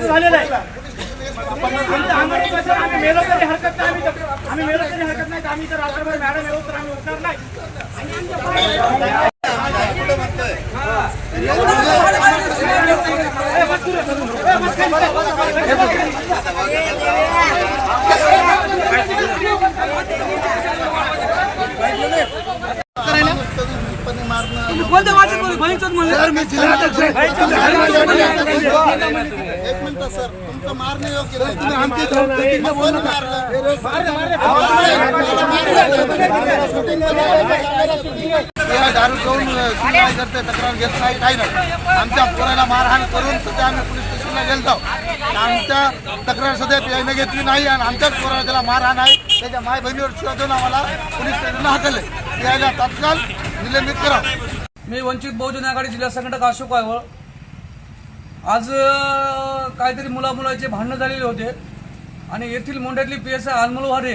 झालेलं आहे आम्ही मेलो तरी हरकत नाही आम्ही मेलो तरी हरकत नाही आम्ही जर रात्रभर मॅडम येऊ तर आम्ही उठणार नाही कोणत्या वाचत बोलू भविष्यात म्हणलं एक मिनिट सर. तुमचं मारणं योग्य नाही. तुम्ही आमची मग कोण मारलं? तेव्हा दारू घेऊन शिवाय करते तक्रार घेत नाही काही नाही. आमच्या पोराला मारहाण करून सध्या आम्ही पोलीस स्टेशनला गेलतो. आमच्या तक्रार सध्या याने घेतली नाही आणि आमच्याच पोराला त्याला मारहाण आहे. त्याच्या माय बहिणीवर शिवाय देऊन आम्हाला पोलीस स्टेशनला हाकलले. यायला तात्काळ निलंबित करावं. मी वंचित बहुजन आघाडी जिल्हा संघटक अशोक आयवळ आज काहीतरी मुलामुलाचे भांडणं झालेले होते. आणि येथील मोंढ्यातली P S I Anmol Ware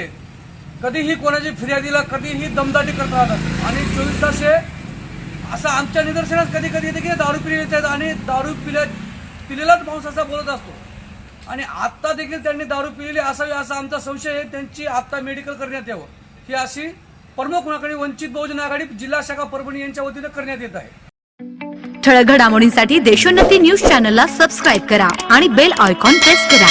कधीही कोणाची फिर्यादीला कधीही दमदाटी करत राहतात. आणि चोवीस तास हे असं आमच्या निदर्शनात कधी कधी येते की दारू पिले येतात आणि दारू पिल्या पिलेलाच माणूस असा बोलत असतो. आणि आत्ता देखील त्यांनी दारू पिलेली असावी असा आमचा संशय आहे. त्यांची आत्ता मेडिकल करण्यात यावं. ही अशी प्रमुख मागणी वंचित बहुजन आघाडी जिल्हा शाखा परभणी यांच्या वतीनं करण्यात येत आहे. ठळक घडामोडींसाठी देशोन्नती न्यूज चॅनलला सबस्क्राईब करा आणि बेल आयकॉन प्रेस करा.